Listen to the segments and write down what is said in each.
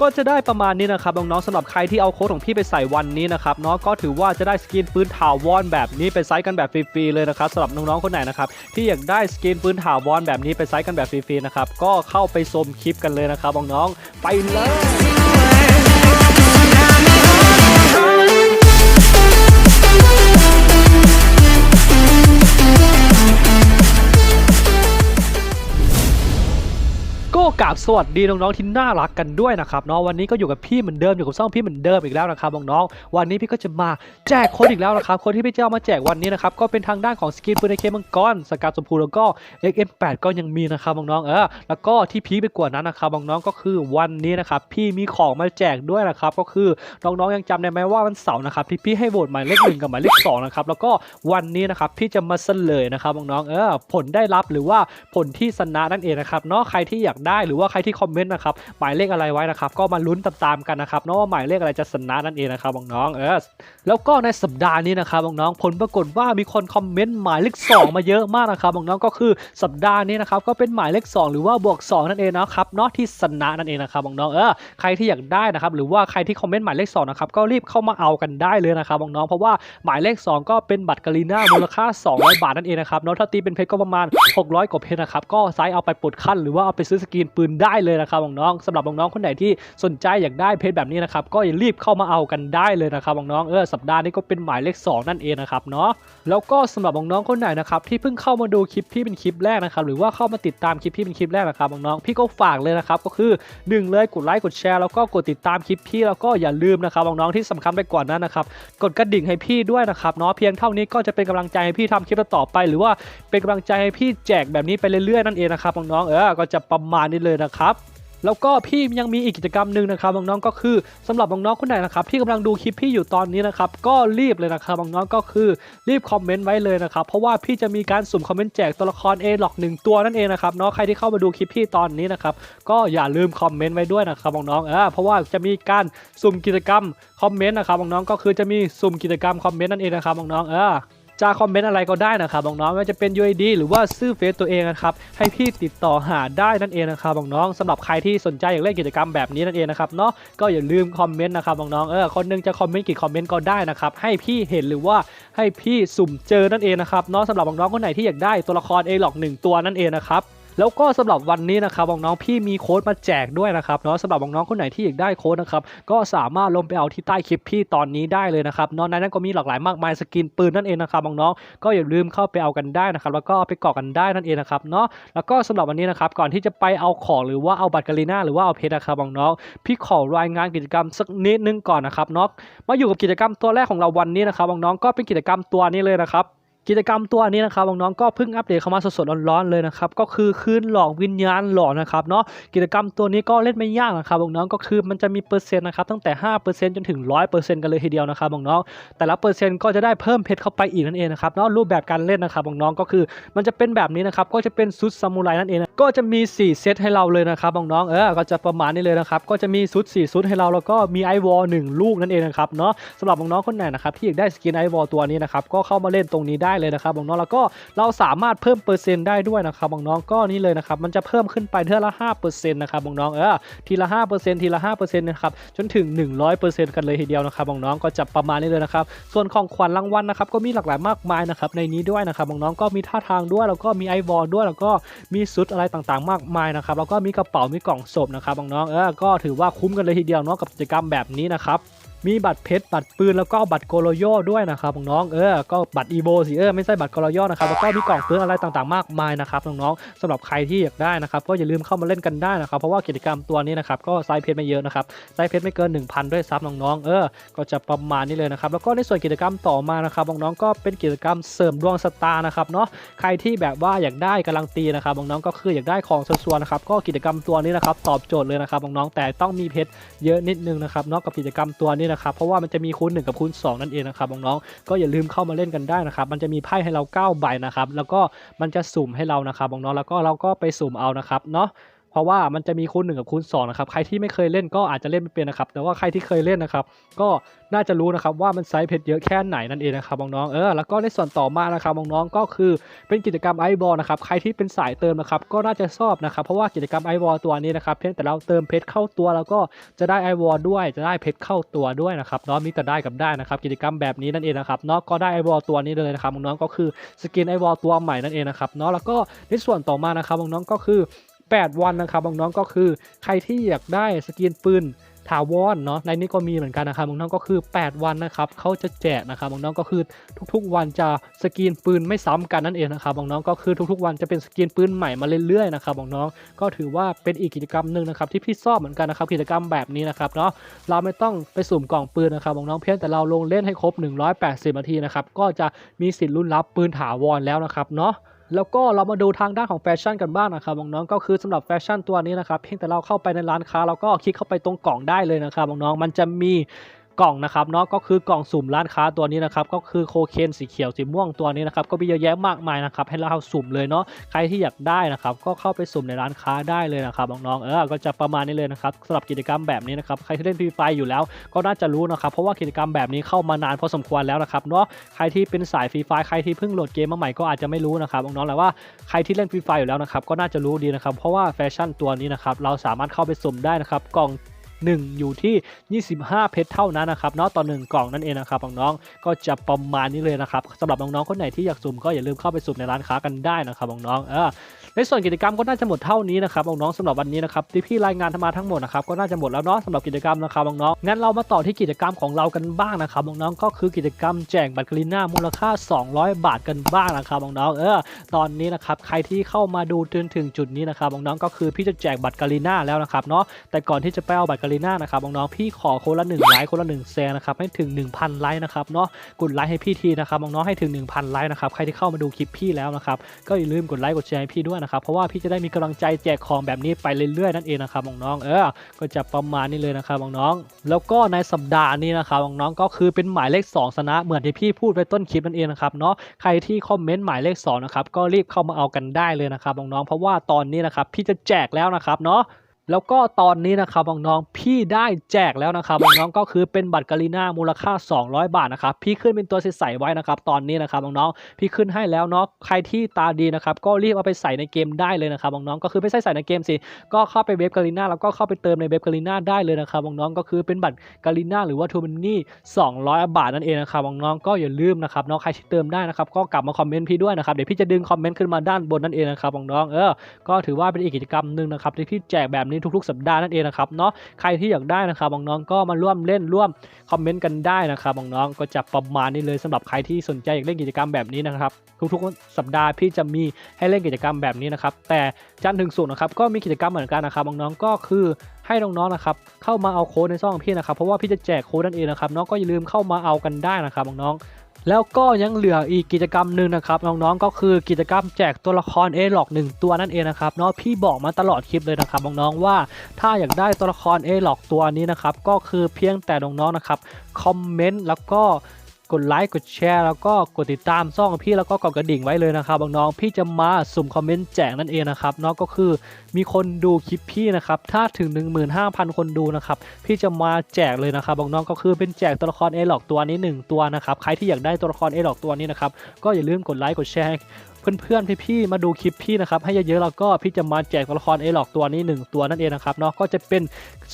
ก็จะได้ประมาณนี้นะครับน้องๆสำหรับใครที่เอาโค้ดของพี่ไปใส่วันนี้นะครับเนาะก็ถือว่าจะได้สกินปืนถาวรแบบนี้ไปไซส์กันแบบฟรีๆเลยนะครับสำหรับน้องๆคนไหนนะครับที่อยากได้สกินปืนถาวรแบบนี้ไปไซส์กันแบบฟรีๆนะครับก็เข้าไปชมคลิปกันเลยนะครับน้องๆไปเลย ราบสวัสดีน้องๆที่น่ารักกันด้วยนะครับเนาะวันนี้ก็อยู่กับพี่เหมือนเดิมอยู่กับซ่องพี่เหมือนเดิมอีกแล้วนะครับน้องๆวันนี้พี่ก็จะมาแจกโค้ดอีกแล้วนะครับโค้ดที่พี่จะเอามาแจกวันนี้นะครับก็เป็นทางด้านของสกินปืนในเคมังกรสกัดสมพูแล้วก็ XM8 ก็ยังมีนะครับน้องๆเออแล้วก็ที่พีคไปกว่านั้นนะครับน้องๆก็คือวันนี้นะครับพี่มีของมาแจกด้วยนะครับก็คือน้องๆยังจำได้ไหมว่าวันเสาร์นะครับที่พี่ให้โหวตหมายเลขหนึ่งกับหมายเลขสองนะครับแล้วก็วันนี้นะครับพี่จะมาเฉลยนะครับน้องๆเออผลได้รับหรือว่าผลที่ชนะนั่นเองนะครับเนาะใครที่อยากได้หรือว่าใครที่คอมเมนต์นะครับหมายเลขอะไรไว้นะครับก็มาลุ้นตามๆกันนะครับเนาะว่าหมายเลขอะไรจะชนะนั่นเองนะครับน้องเออแล้วก็ในสัปดาห์นี้นะครับน้องผลปรากฏว่ามีคนคอมเมนต์หมายเลขสองมาเยอะมากนะครับน้องก็คือสัปดาห์นี้นะครับก็เป็นหมายเลขสองหรือว่าบวกสองนั่นเองนะครับเนาะที่ชนะนั่นเองนะครับน้องเออใครที่อยากได้นะครับหรือว่าใครที่คอมเมนต์หมายเลขสองนะครับก็รีบเข้ามาเอากันได้เลยนะครับน้องเพราะว่าหมายเลขสองก็เป็นบัตรกาลีน่ามูลค่า 200 บาทนั่นเองนะครับเนาะถ้าตีเป็นเพชรก็ประมาณ 600 กว่าเพชรนะครับก็ไซส์เอาไปปลดขั้นหรือว่าเอาไปซื้อสกินปืนได้เลยนะครับน้องๆสำหรับน้องๆคนไหนที่สนใจอยากได้เพชรแบบนี้นะครับก็อย่ารีบเข้ามาเอากันได้เลยนะครับน้องๆเออสัปดาห์นี้ก็เป็นหมายเลขสองนั่นเองนะครับเนาะแล้วก็สำหรับน้องๆคนไหนนะครับที่เพิ่งเข้ามาดูคลิปพี่เป็นคลิปแรกนะครับหรือว่าเข้ามาติดตามคลิปพี่เป็นคลิปแรกนะครับน้องๆพี่ก็ฝากเลยนะครับก็คือหนึ่งเลยกดไลค์กดแชร์แล้วก็กดติดตามคลิปพี่แล้วก็อย่าลืมนะครับน้องๆที่สำคัญไปกว่านั้นนะครับกดกระดิ่งให้พี่ด้วยนะครับเนาะเพียงเท่านี้ก็จะเป็นกำลังใจให้พี่ทำคลิปต่อไป หรือว่าเป็นกำลังใจให้พี่แจกแบบนี้ไปเรื่อยๆนั่นเองนะครับน้องๆเออก็จะประมาณนี้เลยนะครับแล้วก็พี่ยังมีอีกกิจกรรมหนึ่งนะครับน้องๆก็คือสำหรับน้องๆคนไหนนะครับที่กำลังดูคลิปพี่อยู่ตอนนี้นะครับก็รีบเลยนะครับน้องๆก็คือรีบคอมเมนต์ไว้เลยนะครับเพราะว่าพี่จะมีการสุ่มคอมเมนต์แจกตัวละคร A หลอกหนึ่งตัวนั่นเองนะครับเนาะใครที่เข้ามาดูคลิปพี่ตอนนี้นะครับก็อย่าลืมคอมเมนต์ไว้ด้วยนะครับน้องๆเออเพราะว่าจะมีการสุ่มกิจกรรมคอมเมนต์นะครับน้องๆก็คือจะมีสุ่มกิจกรรมคอมเมนต์นั่นเองนะครับน้องๆเออ จะคอมเมนต์อะไรก็ได้นะครับน้องๆไม่ว่าจะเป็น UID หรือว่าชื่อเฟซตัวเองนะครับให้พี่ติดต่อหาได้นั่นเองนะครับน้องๆสำหรับใครที่สนใจอยากเล่นกิจกรรมแบบนี้นั่นเองนะครับเนาะก็อย่าลืมคอมเมนต์นะครับน้องๆเออคนหนึงจะคอมเมนต์กี่คอมเมนต์ก็ได้นะครับให้พี่เห็นหรือว่าให้พี่สุ่มเจอนั่นเองนะครับเนาะสำหรับน้องๆคนไหนที่อยากได้ตัวละคร A หลอกหนึ่งตัวนั่นเองนะครับ แล้วก็สำหรับวันนี้นะครับน้องๆพี่มีโค้ดมาแจกด้วยนะครับเนาะสำหรับน้องๆคนไหนที่อยากได้โค้ดนะครับก็สามารถลงไปเอาที่ใต้คลิปพี่ตอนนี้ได้เลยนะครับเนอกนั้นก็มีหลากหลายมากมายสกินปืนนั่นเองนะครับน้องๆก็อย่าลืมเข้าไปเอากันได้นะครับแล้วก็ไปกรอกกันได้นั่นเองนะครับเนาะแล้วก็สำหรับวันนี้นะครับก่อนที่จะไปเอาของหรือว่าเอาบัตรกาลีน่าหรือว่าเอาเพชรนะครับน้องๆพี่ขอรายงานกิจกรรมสักนิดนึงก่อนนะครับเนาะมาอยู่กับกิจกรรมตัวแรกของเราวันนี้นะครับน้องๆก็เป็นกิจกรรมตัวนี้เลยนะครับ กิจกรรมตัวนี้นะครับน้องๆก็เพิ่งอัปเดตเข้ามาสดๆร้อนๆเลยนะครับก็คือคืนหลอกวิญญาณหลอกนะครับเนาะกิจกรรมตัวนี้ก็เล่นไม่ยากนะครับน้องๆก็คือมันจะมีเปอร์เซ็นต์นะครับตั้งแต่ 5%จนถึง 100%กันเลยทีเดียวนะครับน้องๆแต่ละเปอร์เซ็นต์ก็จะได้เพิ่มเพชรเข้าไปอีกนั่นเองนะครับเนาะรูปแบบการเล่นนะครับน้องๆก็คือมันจะเป็นแบบนี้นะครับก็จะเป็นซุดซามูไรนั่นเอง ก็จะมี 4 เซตให้เราเลยนะครับน้องๆเออก็จะประมาณนี้เลยนะครับก็จะมีชุด4ชุดให้เราแล้วก็มีไอวอลหนึ่งลูกนั่นเองนะครับเนาะสำหรับน้องๆคนไหนนะครับที่อยากได้สกินไอวอลตัวนี้นะครับก็เข้ามาเล่นตรงนี้ได้เลยนะครับน้องๆแล้วก็เราสามารถเพิ่มเปอร์เซ็นต์ได้ด้วยนะครับน้องๆก็นี่เลยนะครับมันจะเพิ่มขึ้นไปเท่าละ5%นะครับน้องๆเออทีละ5%ทีละ5%นะครับจนถึง 100%กันเลยทีเดียวนะครับน้องๆก็จะประมาณนี้เลยนะครับส่วนของขวัญรางวัลนะครับก็มีหลากหลายมากมายนะครับในนี้ด้วยนะครับน้องๆก็มีท่าทางด้วยแล้วก็มีไอวอลด้วยแล้วก็มีชุดอะไรต่างๆ มากมายนะครับแล้วก็มีกระเป๋ามีกล่องศพนะครับน้องๆเออก็ถือว่าคุ้มกันเลยทีเดียวเนาะกับกิจกรรมแบบนี้นะครับ มีบัตรเพชรบัตรปืนแล้วก็บัตรโกโลโยด้วยนะครับน้องๆเออก็บัตรอีโบสิเออไม่ใช่บัตรโกโลโยนะครับแล้วก็มีกล่องปืนอะไรต่างๆมากมายนะครับน้องๆสำหรับใครที่อยากได้นะครับก็อย่าลืมเข้ามาเล่นกันได้นะครับ เพราะว่ากิจกรรมตัวนี้นะครับก็ไซส์เพชรไม่เยอะนะครับไซส์เพชรไม่เกิน 1,000 ด้วยซับน้องๆเออก็จะประมาณนี้เลยนะครับแล้วก็ในส่วนกิจกรรมต่อมานะครับน้องๆก็เป็นกิจกรรมเสริมดวงสตาร์นะครับเนาะใครที่แบบว่าอยากได้กำลังตีนะครับน้องๆก็คืออยากได้ของส่วนๆนะครับก็กิจกรรมตัวนี้นะครับตอบโจทย์เลยนะครับน้องๆแต่ต้องมีเพชรเยอะนิดนึงนะครับเนอกกับกิจกรรมตัวนี้นะครับเพราะว่ามันจะมีคูณ1กับคูณ2 นั่นเองนะครับน้องๆก็อย่าลืมเข้ามาเล่นกันได้นะครับมันจะมีไพ่ให้เรา9ใบนะครับแล้วก็มันจะสุ่มให้เรานะครับน้องๆแล้วก็เราก็ไปสุ่มเอานะครับเนาะ ราะว่ามันจะมีคูณ1กับคูณ2นะครับใครที่ไม่เคยเล่นก็อาจจะเล่นไม่เป็นนะครับ แต่ว่าใครที่เคยเล่นนะครับ ก็น่าจะรู้นะครับว่ามันไซส์เพชรเยอะแค่ไหนนั่นเองนะครับน้องๆเออแล้วก็ในส่วนต่อมานะครับน้องๆก็คือเป็นกิจกรรมไอบอลนะครับใครที่เป็นสายเติมนะครับก็น่าจะชอบนะครับเพราะว่ากิจกรรมไอบอลตัวนี้นะครับเพียงแต่เราเติมเพชรเข้าตัวแล้วก็จะได้ไอบอลด้วยจะได้เพชรเข้าตัวด้วยนะครับเนาะมีแต่ได้กับได้นะครับกิจกรรมแบบนี้นั่นเองนะครับเนาะก็ได้ไอบอลตัวนี้เลยนะครับน้องๆก็คือสกินไอบอลตัวใหม่นั่นเองนะครับเนาะแล้วก็ในส่วนต่อมานะครับน้องๆก็คือ 8 วันนะครับน้องๆก็คือใครที่อยากได้สกินปืนถาวรเนาะในนี้ก็มีเหมือนกันนะครับน้องๆก็คือ 8 วันนะครับเขาจะแจกนะครับน้องๆก็คือทุกๆ วันจะสกินปืนไม่ซ้ำกันนั่นเองนะครับน้องๆก็คือทุกๆ วันจะเป็นสกินปืนใหม่มาเรื่อยๆนะครับน้องๆก็ถือว่าเป็นอีกกิจกรรมหนึ่งนะครับที่พี่ชอบเหมือนกันนะครับกิจกรรมแบบนี้นะครับเนาะเราไม่ต้องไปสุ่มกล่องปืนนะครับน้องๆเพียงแต่เราลงเล่นให้ครบ 180 นาทีนะครับก็จะมีสิทธิ์ลุ้นรับปืนถาวรแล้วนะครับเนาะ แล้วก็เรามาดูทางด้านของแฟชั่นกันบ้างนะครับน้องๆก็คือสำหรับแฟชั่นตัวนี้นะครับเพียงแต่เราเข้าไปในร้านค้าเราก็คลิกเข้าไปตรงกล่องได้เลยนะครับน้องๆมันจะมี กล่องนะครับเนาะก็คือกล่องสุ่มร้านค้าตัวนี้นะครับก็คือโคเคนสีเขียวสีม่วงตัวนี้นะครับก็มีเยอะแยะมากมายนะครับให้เราสุ่มเลยเนาะใครที่อยากได้นะครับก็เข้าไปสุ่มในร้านค้าได้เลยนะครับน้องๆเออก็จะประมาณนี้เลยนะครับสำหรับกิจกรรมแบบนี้นะครับใครที่เล่นฟรีไฟอยู่แล้ว ก็น่าจะรู้นะครับเพราะว่ากิจกรรมแบบนี้เข้ามานานพอสมควรแล้วนะครับเนาะใครที่เป็นสายฟรีไฟใครที่เพิ่งโหลดเกมมาใหม่ก็อาจจะไม่รู้นะครับน้องๆแต่ว่าใครที่เล่นฟรีไฟอยู่แล้วนะครับก็น่าจะรู้ดีนะครับเพราะว่าแฟชั่นตัวนี้นะครับเราสามารถเข้าไปสุ่มได้นะครับกล่อง 1 อยู่ที่ 25 เพชรเท่านั้นนะครับเนาะต่อ1กล่องนั่นเองนะครับน้องๆก็จะประมาณนี้เลยนะครับสำหรับน้องๆคนไหนที่อยากสุ่มก็อย่าลืมเข้าไปสุ่มในร้านค้ากันได้นะครับน้องๆเออ ในส่วนกิจกรรมก็น่าจะหมดเท่านี้นะครับน้องๆสำหรับวันนี้นะครับที่พี่รายงานมาทั้งหมดนะครับก็น่าจะหมดแล้วเนาะสำหรับกิจกรรมนะครับน้องๆงั้นเรามาต่อที่กิจกรรมของเรากันบ้างนะครับน้องๆก็คือกิจกรรมแจกบัตรกรีน่ามูลค่า 200 บาทกันบ้างนะครับน้องๆเออตอนนี้นะครับใครที่เข้ามาดูจนถึงจุดนี้นะครับน้องๆก็คือพี่จะแจกบัตรกรีน่าแล้วนะครับเนาะแต่ก่อนที่จะไปเอาบัตรกรีน่านะครับน้องๆพี่ขอคนละหนึ่งไลค์คนละหนึ่งแชร์นะครับให้ถึง 1,000ไลค์นะครับเนาะกดไลค์ให้พี่ทีนะครับน้องๆให้ถึง 1,000ไลค์นะครับใครที่เข้ามาดูคลิปพี่แล้วนะครับก็อย่าลืมกดไลค์กดแชร์ให้พี่ด้วยนะครับเพราะว่าพี่จะได้มีกำลังใจแจกของแบบนี้ไปเรื่อยๆนั่นเองนะครับน้องๆเออก็จะประมาณนี้เลยนะครับน้องๆแล้วก็ในสัปดาห์นี้นะครับน้องๆก็คือเป็นหมายเลข2ชนะเหมือนที่พี่พูดไปต้นคลิปนั่นเองนะครับเนาะใครที่คอมเมนต์หมายเลข2นะครับก็รีบเข้ามาเอากันได้เลยนะครับน้องๆเพราะว่าตอนนี้นะครับพี่จะแจกแล้วนะครับเนาะ แล้วก็ตอนนี้นะครับน้องๆพี่ได้แจกแล้วนะครับน้องๆก็คือเป็นบัตรกาลิน่ามูลค่า 200 บาทนะครับพี่ขึ้นเป็นตัวใสๆไว้นะครับตอนนี้นะครับน้องๆพี่ขึ้นให้แล้วเนาะใครที่ตาดีนะครับก็รีบเอาไปใส่ในเกมได้เลยนะครับน้องๆก็คือไม่ใช่ใส่ในเกมสิก็เข้าไปเว็บกาลิน่าแล้วก็เข้าไปเติมในเว็บกาลิน่าได้เลยนะครับน้องๆก็คือเป็นบัตรกาลิน่าหรือว่าทูมันนี่200 บาทนั่นเองนะครับน้องๆก็อย่าลืมนะครับน้องใครที่เติมได้นะครับก็กลับมาคอมเมนต์พี่ด้วยนะครับเดี๋ยวพี่จะดึงคอมเมนต์ขึ้นมาด้านบนนั่นเองนะครับน้องๆเออก็ถือว่าเป็นอีกกิจกรรมหนึ่งนะครับที่พี่แจกแบบนี้ทุกๆ สัปดาห์นั่นเองนะครับเนาะใครที่อยากได้นะครับน้องๆก็มาร่วมเล่นร่วมคอมเมนต์กันได้นะครับน้องๆก็จะประมาณนี้เลยสำหรับใครที่สนใจอยากเล่นกิจกรรมแบบนี้นะครับ ทุกๆ สัปดาห์พี่จะมีให้เล่นกิจกรรมแบบนี้นะครับ แต่จันทร์ถึงศุกร์นะครับก็มีกิจกรรมเหมือนกันนะครับน้องๆก็คือให้น้องๆนะครับเข้ามาเอาโค้ดในช่องพี่นะครับเพราะว่าพี่จะแจกโค้ดนั่นเองนะครับน้องก็อย่าลืมเข้ามาเอากันได้นะครับน้องๆ แล้วก็ยังเหลืออีกกิจกรรมหนึ่งนะครับน้องๆก็คือกิจกรรมแจกตัวละครเอล็อกหนึ่งตัวนั่นเองนะครับเนาะพี่บอกมาตลอดคลิปเลยนะครับน้องๆว่าถ้าอยากได้ตัวละครเอล็อกตัวนี้นะครับก็คือเพียงแต่น้องๆนะครับคอมเมนต์แล้วก็ กดไลค์กดแชร์แล้วก็กดติดตามซ่องพี่แล้วก็กดกระดิ่งไว้เลยนะครับน้องๆพี่จะมาสุ่มคอมเมนต์แจกนั่นเองนะครับน้องก็คือมีคนดูคลิปพี่นะครับถ้าถึง 15,000 คนดูนะครับพี่จะมาแจกเลยนะครับน้องๆก็คือเป็นแจกตัวละครเอหลอกตัวนี้หนึ่งตัวนะครับใครที่อยากได้ตัวละครเอหลอกตัวนี้นะครับก็อย่าลืมกดไลค์กดแชร์ เพื่อนๆพี่ๆมาดูคลิปพี่นะครับให้เยอะๆแล้วก็พี่จะมาแจกตัวละครเอหลอกตัวนี้ 1 ตัวนั่นเองนะครับเนาะก็จะเป็น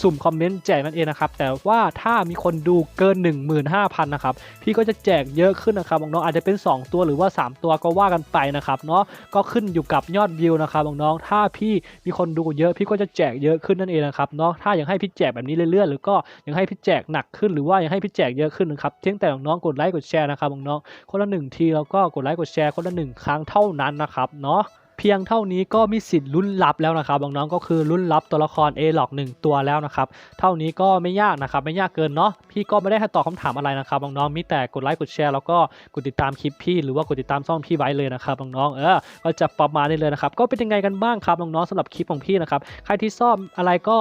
สุ่มคอมเมนต์แจกนั่นเองนะครับแต่ว่าถ้ามีคนดูเกิน 15,000นะครับพี่ก็จะแจกเยอะขึ้นนะครับน้องๆอาจจะเป็น 2 ตัวหรือว่า 3 ตัวก็ว่ากันไปนะครับเนาะก็ขึ้นอยู่กับยอดวิวนะครับน้องๆถ้าพี่มีคนดูเยอะพี่ก็จะแจกเยอะขึ้นนั่นเองนะครับเนาะถ้าอยากให้พี่แจกแบบนี้เรื่อยๆหรือก็อยากให้พี่แจกหนักขึ้นหรือว่าอยากให้พี่แจกเยอะขึ้นนะครับเพียงแต่น้องๆกดไลค์กดแชร์นะครับน้องๆคนละหนึ่งทีแล้วก็กดไลค์กดแชร์คนละหนึ่งครั้งเท่าานั้นนะครับเนาะเพียงเท่านี้ก็มีสิทธิ์ลุ้นรับแล้วนะครับน้องๆก็คือลุ้นรับตัวละคร A หลอก1ตัวแล้วนะครับเท่านี้ก็ไม่ยากนะครับไม่ยากเกินเนาะพี่ก็ไม่ได้ให้ตอบคำถามอะไรนะครับน้องๆมีแต่กดไลค์กดแชร์แล้วก็กดติดตามคลิปพี่หรือว่ากดติดตามช่องพี่ไว้เลยนะครับน้องๆเออก็จะประมาณนี้เลยนะครับก็เป็นยังไงกันบ้างครับน้องๆสำหรับคลิปของพี่นะครับใครที่ชอบอะไรก็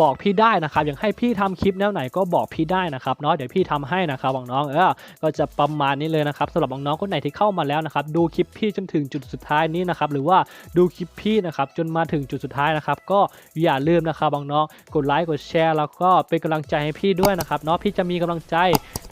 บอกพี่ได้นะครับอยากให้พี่ทำคลิปแนวไหนก็บอกพี่ได้นะครับเนาะเดี๋ยวพี่ทำให้นะครับน้องเออก็จะประมาณนี้เลยนะครับสำหรับน้องๆคนไหนที่เข้ามาแล้วนะครับดูคลิปพี่จนถึงจุดสุดท้ายนี้นะครับหรือว่าดูคลิปพี่นะครับจนมาถึงจุดสุดท้ายนะครับก็อย่าลืมนะครับน้องกดไลค์กดแชร์แล้วก็เป็นกำลังใจให้พี่ด้วยนะครับเนาะพี่จะมีกำลังใจ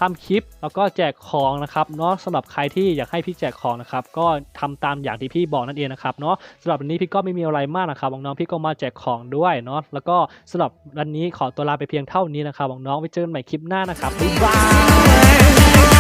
ทำคลิปแล้วก็แจกของนะครับเนาะสำหรับใครที่อยากให้พี่แจกของนะครับก็ทำตามอย่างที่พี่บอกนั่นเองนะครับเนาะสำหรับวันนี้พี่ก็ไม่มีอะไรมากนะครับน้องพี่ก็มาแจกของด้วยเนาะแล้วก็สำหรับวันนี้ขอตัวลาไปเพียงเท่านี้นะครับน้องไปเจอกันใหม่คลิปหน้านะครับบ๊ายบาย